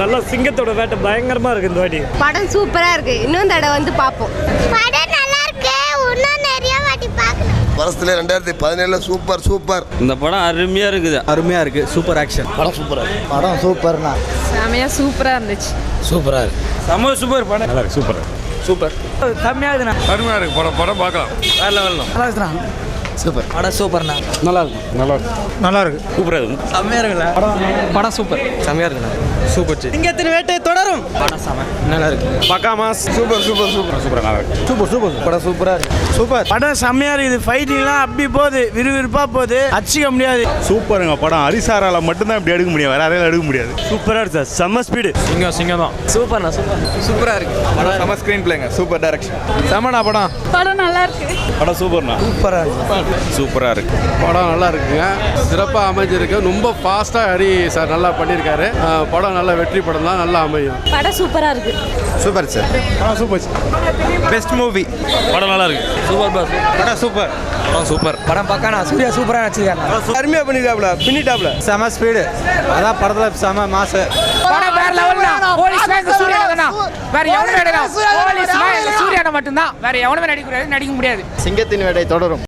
நல்லா சிங்கத்தோட வேட்டை பயங்கரமா இருக்கு இந்த வாட்டி. படம் சூப்பரா இருக்கு. இன்னும் தடவை வந்து பார்ப்போம். படம் நல்லா இருக்கு. இன்னும் நிறைய வாட்டி பார்க்கணும் வருஷத்துல ரெண்டாயிரத்தி பதினேழுல சூப்பர் சூப்பர். இந்த படம் அருமையாக இருக்குது. அருமையாக இருக்குது சூப்பர் ஆக்ஷன். படம் சூப்பரா படம் சூப்பர்ண்ணா செமையா சூப்பரா இருந்துச்சு. சூப்பராக இருக்கு. செம்ம சூப்பர் படம். நல்லா இருக்கு. சூப்பர். சூப்பர். செம்மையா இருக்குண்ணா. அருமையாக இருக்கு. படம் படம் பார்க்கலாம். வேற லெவலில் நல்லா இருக்குண்ணா. சூப்பர். படம் சூப்பர்ண்ணா. நல்லா இருக்கும் நல்லா இருக்கு. நல்லா இருக்கு. சூப்பராக இருக்கும் செம்மையாக இருக்குல்ல படம் சூப்பர். செம்மையாக இருக்குண்ணா. சூப்பர் சிங்கத்தின் வேட்டை தொடரும்? செம. நல்லா இருக்கு பக்கா mass super super. Super super நல்லா இருக்கு. சூப்பர் சூப்பர் படம் சூப்பராக இருக்கு. சூப்பர். படம் செம்மையா இருக்குது. ஃபைட்டிங்லாம் அப்படி போகுது. விறுவிறுப்பா போகுது. அடிச்சிக்க முடியாது. சூப்பருங்க படம். ஹரிசாரால மட்டும்தான் இப்படி எடுக்க முடியும். வேற யாரையும் எடுக்க முடியாது. சூப்பரா இருக்கு சார். செம்ம ஸ்பீடு சிங்கம் சிங்கம் தான் சூப்பர்ண்ணா சூப்பர். சூப்பராக இருக்கு. படம் நம்ம ஸ்க்ரீன் பிளேங்க சூப்பர் டைரக்ஷன் செமண்ணா படம். படம் நல்லா இருக்கு. படம் சூப்பர்ண்ணா. சூப்பராக இருக்கு. சூப்பராக இருக்கு. படம் நல்லா இருக்குங்க. சிறப்பாக அமைஞ்சிருக்கு. ரொம்ப ஃபாஸ்ட்டாக ஹரி சார் நல்லா பண்ணியிருக்காரு. படம் நல்ல வெற்றி படம் தான் நல்லா அமையும். படம் சூப்பரா இருக்கு. Super sir. படம் சூப்பர் பெஸ்ட் மூவி படம் நல்லா இருக்கு. Super boss. படம் சூப்பர். படம் சூப்பர். படம் பார்க்கணும். சூர்யா சூப்பராக நடிச்சிருக்காங்க. அருமையா பண்ணிருக்காப்ல பின்னிட்டாப்ல. செம ஸ்பீடு அதான் படத்தில் செம மாசு படம் வேற லெவல்னா போலீஸ் மேன் சூர்யா தான். வேற எவனும் நடிக்கலாம் போலீஸ் மேன் சூர்யா மட்டும்தான். வேற எவனுமே நடிக்க முடியாது. நடிக்க முடியாது. சிங்கத்தின் வேட்டை தொடரும்.